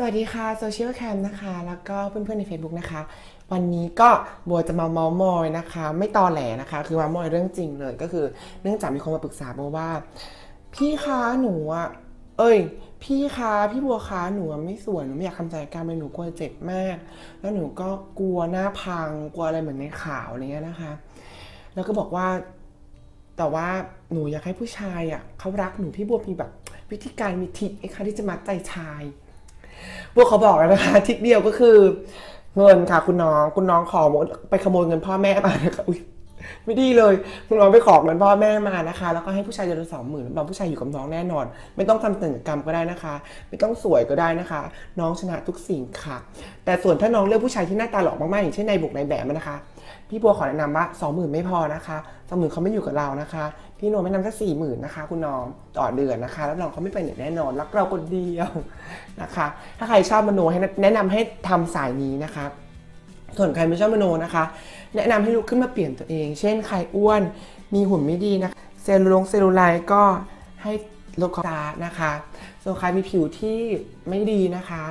สวัสดีค่ะโซเชียลแคมนะคะ แล้วก็เพื่อนๆใน Facebook นะคะ วันนี้ก็บัวจะมาเมาส์มอยนะคะ ไม่ตอแหลนะคะ คือเมาส์มอยเรื่องจริงเลยก็คือเนื่องจากมีคนมาปรึกษาบัวว่า พี่คะหนูอะเอ้ย พี่คะพี่บัวคะหนูไม่สวยหนูไม่อยากทำศัลยกรรมเลยหนูกลัวเจ็บมาก แล้วหนูก็กลัวหน้าพังกลัวอะไรเหมือนในข่าวอะไรเงี้ยนะคะ แล้วก็บอกว่าแต่ว่าหนูอยากให้ผู้ชายอะเขารักหนูพี่บัวมีแบบวิธีการมีทริคไอ้คะที่จะมัดใจชาย พวกเขาบอกแล้วนะคะทิศเดียวก็คือ เงินค่ะคุณน้องคุณน้องขอไปขโมยเงินพ่อแม่มานะคะอุ้ย ไม่ดีเลยคุณน้องไปขอเงินพ่อแม่มานะคะ แล้วก็ให้ผู้ชายเดือนละสองหมื่นน้องผู้ชายอยู่กับน้องแน่นอน ไม่ต้องทำศัลยกรรมก็ได้นะคะ ไม่ต้องสวยก็ได้นะคะ น้องชนะทุกสิ่งค่ะ แต่ส่วนถ้าน้องเลือกผู้ชายที่หน้าตาหล่อมากๆอย่างเช่นในบุกในแบบนะคะ พี่บัวขอแนะนำว่าสองหมื่นไม่พอนะคะสองหมื่นเขาไม่อยู่กับเรานะคะ พี่โนไม่นำสักสี่หมื่นนะคะ คุณน้องต่อเดือนนะคะแล้วน้องเขาไม่ไปไหนแน่นอนรักเราคนเดียวนะคะ ถ้าใครชอบมโนให้แนะนำให้ทำสายนี้นะคะ ส่วนใครไม่ชอบมโนนะคะ แนะนำให้ลุกขึ้นมาเปลี่ยนตัวเอง เช่นใครอ้วนมีหุ่นไม่ดีนะคะเซลลูลงเซลลูไลท์ก็ให้ลดความตานะคะส่วนใครมีผิวที่ไม่ดีนะคะ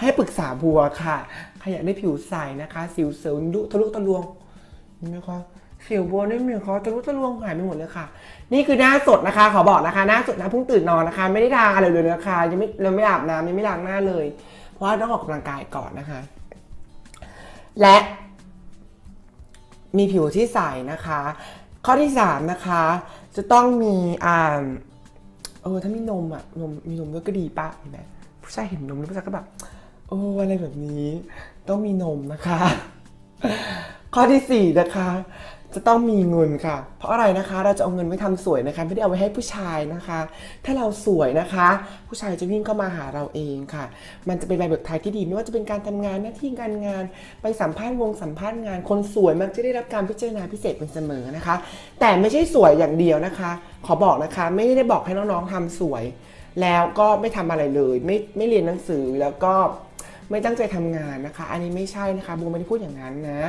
ให้ปรึกษาบัวค่ะใครอยากได้ผิวใสนะคะ สิวเสริมดุทะลุทะลวงเห็นไหมคะสิวบัวนี่มีเขาทะลุทะลวงหายไปหมดเลยค่ะ นี่คือหน้าสดนะคะ ขอบอกนะคะ หน้าสดนะเพิ่งตื่นนอนนะคะ ไม่ได้ทาอะไรเลยนะคะยังไม่เราไม่อาบน้ำยังไม่ล้างหน้าเลย เพราะว่าต้องออกกำลังกายก่อนนะคะ และมีผิวที่ใสนะคะ ข้อที่สามนะคะ จะต้องมีอ่าเออถ้ามีนมอะนมมีนมด้วยก็ดีปะเห็นไหมผู้ชายเห็นนมแล้วผู้ชายก็แบบโอ้อะไรแบบนี้ ต้องมีนมนะคะ ข้อที่สี่นะคะ จะต้องมีเงินค่ะ เพราะอะไรนะคะ เราจะเอาเงินไว้ทำสวยนะคะ ไม่ได้เอาไว้ให้ผู้ชายนะคะ ถ้าเราสวยนะคะ ผู้ชายจะวิ่งเข้ามาหาเราเองค่ะ มันจะเป็นใบเบิกทายที่ดีไม่ว่าจะเป็นการทำงานหน้าที่การงาน ไปสัมภาษณ์วงสัมภาษณ์งาน คนสวยมักจะได้รับการพิจารณาพิเศษเป็นเสมอนะคะ แต่ไม่ใช่สวยอย่างเดียวนะคะ ขอบอกนะคะ ไม่ได้บอกให้น้องๆทำสวย แล้วก็ไม่ทำอะไรเลย ไม่ไม่เรียนหนังสือแล้วก็ไม่ตั้งใจทำงานนะคะ อันนี้ไม่ใช่นะคะบูมไม่ได้พูดอย่างนั้นนะ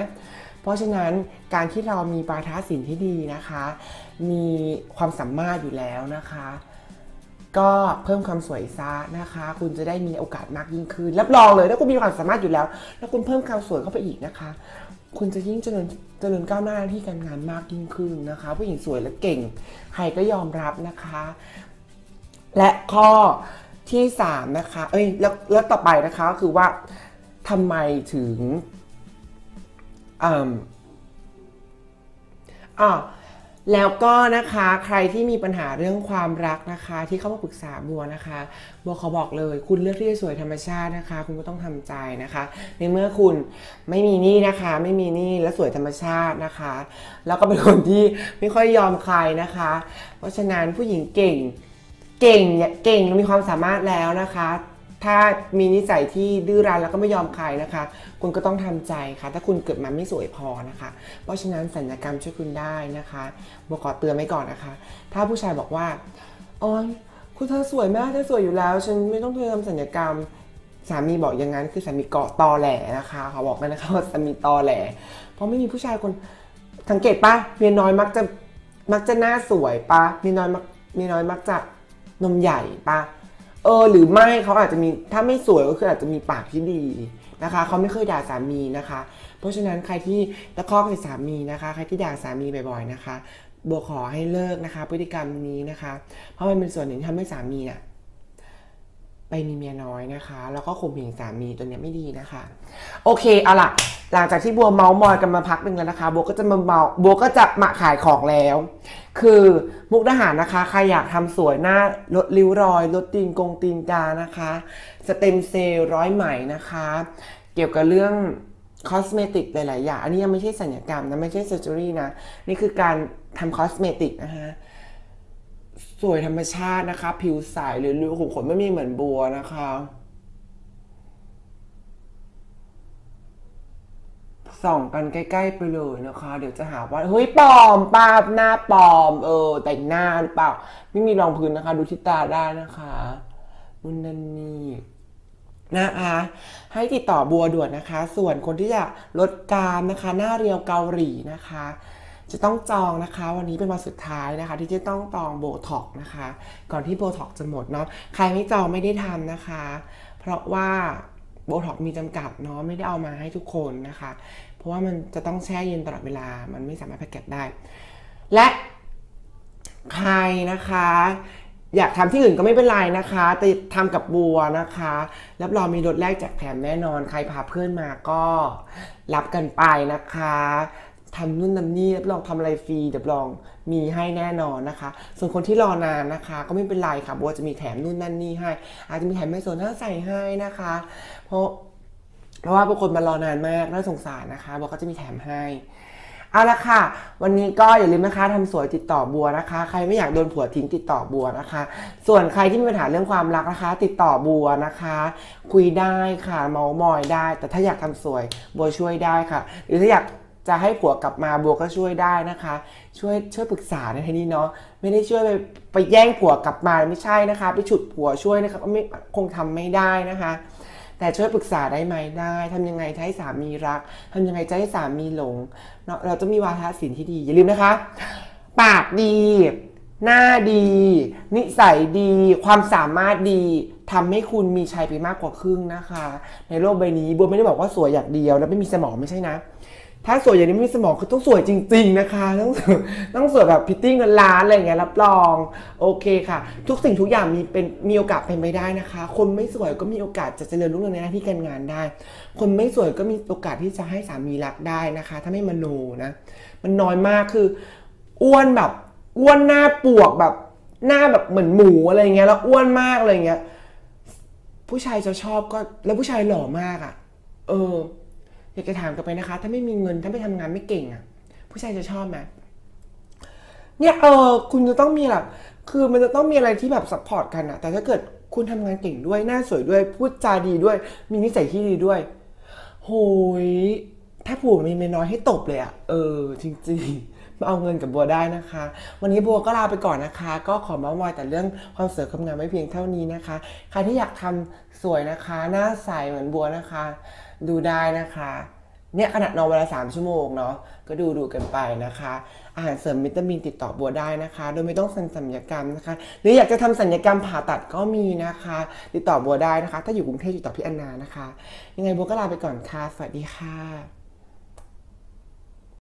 เพราะฉะนั้นการที่เรามีปาฐาศิลป์ที่ดีนะคะ มีความสามารถอยู่แล้วนะคะ ก็เพิ่มความสวยซะนะคะ คุณจะได้มีโอกาสมากยิ่งขึ้นรับรองเลยถ้าคุณมีความสามารถอยู่แล้ว แล้วคุณเพิ่มความสวยเข้าไปอีกนะคะ คุณจะยิ่งเจริญเจริญก้าวหน้าที่การงานมากยิ่งขึ้นนะคะ ผู้หญิงสวยและเก่งใครก็ยอมรับนะคะ และข้อที่สามนะคะ เอ้ยแล้วแล้วต่อไปนะคะก็คือว่าทำไมถึง อ่าอ่าแล้วก็นะคะใครที่มีปัญหาเรื่องความรักนะคะ ที่เข้ามาปรึกษาบัวนะคะบัวเขาบอกเลย คุณเลือกที่จะสวยธรรมชาตินะคะ คุณก็ต้องทำใจนะคะ ในเมื่อคุณไม่มีหนี้นะคะ ไม่มีหนี้และสวยธรรมชาตินะคะ แล้วก็เป็นคนที่ไม่ค่อยยอมใครนะคะ เพราะฉะนั้นผู้หญิงเก่งเก่งเก่งมีความสามารถแล้วนะคะ ถ้ามีนิสัยที่ดื้อรั้นแล้วก็ไม่ยอมใครนะคะ คุณก็ต้องทำใจค่ะ ถ้าคุณเกิดมาไม่สวยพอนะคะ เพราะฉะนั้นสัญญกรรมช่วยคุณได้นะคะบัวขอเตือนไว้ก่อนนะคะ ถ้าผู้ชายบอกว่าอ๋อคุณเธอสวยมากเธอสวยอยู่แล้ว ฉันไม่ต้องเธอทำสัญญกรรมสามีบอกอย่างนั้นคือสามีเกาะตอแหลนะคะเขาบอกกันนะคะว่าสามีตอแหล เพราะไม่มีผู้ชายคนสังเกตปะเมียน้อยมักจะมักจะหน้าสวยปะเมียน้อยมักเมียน้อยมักจะนมใหญ่ปะ เออหรือไม่เขาอาจจะมีถ้าไม่สวยก็คืออาจจะมีปากที่ดีนะคะเขาไม่เคยด่าสามีนะคะ เพราะฉะนั้นใครที่ตะคอกใส่สามีนะคะ ใครที่ด่าสามีบ่อยๆนะคะบัวขอให้เลิกนะคะ พฤติกรรมนี้นะคะ เพราะมันเป็นส่วนหนึ่งที่ทำให้สามีน่ะ ไปมีเมียน้อยนะคะ แล้วก็ข่มเหงสามีตัวเนี้ยไม่ดีนะคะ โอเคเอาล่ะ หลังจากที่บัวเมาส์มอยกันมาพักหนึ่งแล้วนะคะบัวก็จะมาเมาบัวก็จะมาขายของแล้ว คือมุกดาหารนะคะ ใครอยากทำสวยหน้าลดริ้วรอย ลดตีนกงตีนกานะคะ สเต็มเซลล์ร้อยไหมนะคะ เกี่ยวกับเรื่องคอสเมติกหลาย ๆ อย่าง อันนี้ยังไม่ใช่สัญญกรรมนะ ไม่ใช่เซอร์เจอรี่นะ นี่คือการทำคอสเมติกนะคะ สวยธรรมชาตินะคะ ผิวใสหรือรูขุมขนไม่มีเหมือนบัวนะคะ ส่องกันใกล้ๆไปเลยนะคะ เดี๋ยวจะหาว่า เฮ้ยปลอมปาบหน้าปลอม เออ แต่งหน้าหรือเปล่า ไม่มีรองพื้นนะคะ ดูที่ตาได้นะคะนุ่นนั่นนี่นะคะ ให้ติดต่อบัวด่วนนะคะ ส่วนคนที่จะลดกามนะคะ หน้าเรียวเกาหลีนะคะ จะต้องจองนะคะ วันนี้เป็นวันสุดท้ายนะคะ ที่จะต้องจองโบท็อกนะคะ ก่อนที่โบท็อกจะหมดเนาะใครไม่จองไม่ได้ทำนะคะ เพราะว่าโบท็อกมีจำกัดเนาะไม่ได้เอามาให้ทุกคนนะคะ เพราะว่ามันจะต้องแช่เย็นตลอดเวลามันไม่สามารถแพ็กเกจได้ และใครนะคะ อยากทำที่อื่นก็ไม่เป็นไรนะคะ แต่ทำกับบัวนะคะ รับรองมีรถแรกแจกแถมแน่นอน ใครพาเพื่อนมาก็รับกันไปนะคะ ทำนู่นทำนี่รับรองทำอะไรฟรีรับรองมีให้แน่นอนนะคะ ส่วนคนที่รอนานนะคะ ก็ไม่เป็นไรค่ะบัวจะมีแถมนู่นนั่นนี่ให้ อาจจะมีแถมไม่ส่วนหน้าใส่ให้นะคะ เพราะเพราะว่าบางคนมารอนานมากน่าสงสารนะคะบัวก็จะมีแถมให้เอาละค่ะ วันนี้ก็อย่าลืมนะคะทำสวยติดต่อบัวนะคะ ใครไม่อยากโดนผัวทิ้งติดต่อบัวนะคะ ส่วนใครที่มีปัญหาเรื่องความรักนะคะ ติดต่อบัวนะคะ คุยได้ค่ะเมามอยได้ แต่ถ้าอยากทำสวยบัวช่วยได้ค่ะ หรือถ้าอยาก จะให้ผัวกลับมาบัวก็ช่วยได้นะคะ ช่วยช่วยปรึกษาในที่นี้เนาะไม่ได้ช่วยไปไปแย่งผัวกลับมาไม่ใช่นะคะ ไปฉุดผัวช่วยนะคะก็ไม่คงทำไม่ได้นะคะ แต่ช่วยปรึกษาได้ไหมได้ทำยังไงจะให้สามีรักทำยังไงจะให้สามีหลงเนาะเราจะมีวาทศิลป์ที่ดีอย่าลืมนะคะ ปากดี หน้าดี นิสัยดี ความสามารถดีทำให้คุณมีชัยไปมากกว่าครึ่งนะคะ ในโลกใบนี้บัวไม่ได้บอกว่าสวยอย่างเดียว แล้วไม่มีสมองไม่ใช่นะ ถ้าสวยอย่างนี้ไม่มีสมองคือต้องสวยจริง ๆนะคะต้องต้องสวยแบบพิตตี้เงินล้านอะไรอย่างเงี้ยรับรอง โอเคค่ะ ทุกสิ่งทุกอย่างมีเป็นมีโอกาสเป็นไปได้นะคะ คนไม่สวยก็มีโอกาสจะเจริญรุ่งเรืองในหน้าที่การงานได้ คนไม่สวยก็มีโอกาสที่จะให้สามีรักได้นะคะ ถ้าไม่มโนนะ มันน้อยมากคือ อ้วนแบบอ้วนหน้าปวกแบบหน้าแบบเหมือนหมูอะไรเงี้ยแล้วอ้วนมากอะไรเงี้ย ผู้ชายจะชอบก็แล้วผู้ชายหล่อมากอะ่ะ เออ อยากจะถามกลับไปนะคะ ถ้าไม่มีเงินถ้าไม่ทำงานไม่เก่งอะ่ะผู้ชายจะชอบไหมเนี่ยเออคุณจะต้องมีแบบคือมันจะต้องมีอะไรที่แบบซัพพอร์ตกันอะแต่ถ้าเกิดคุณทำงานเก่งด้วยหน้าสวยด้วยพูดจาดีด้วย มีนิสัยที่ดีด้วย โหย ถ้าผัวมีเมียน้อยให้ตบเลยอะเออ จริงๆ เอาเงินกับบัวได้นะคะ วันนี้บัวก็ลาไปก่อนนะคะ ก็ขอมาส์มอยแต่เรื่องความสวยความงามไม่เพียงเท่านี้นะคะใครที่อยากทำสวยนะคะหน้าใสเหมือนบัวนะคะ ดูได้นะคะเนี่ยขนาดนอนเวลาสามชั่วโมงเนาะก็ดูดูกันไปนะคะ อาหารเสริมวิตามินติดต่อบัวได้นะคะ โดยไม่ต้องสัญญกรรมนะคะ หรืออยากจะทำสัญญกรรมผ่าตัดก็มีนะคะ ติดต่อบัวได้นะคะ ถ้าอยู่กรุงเทพติดต่อพี่อนนานะคะ ยังไงบัวก็ลาไปก่อนค่ะ สวัสดีค่ะ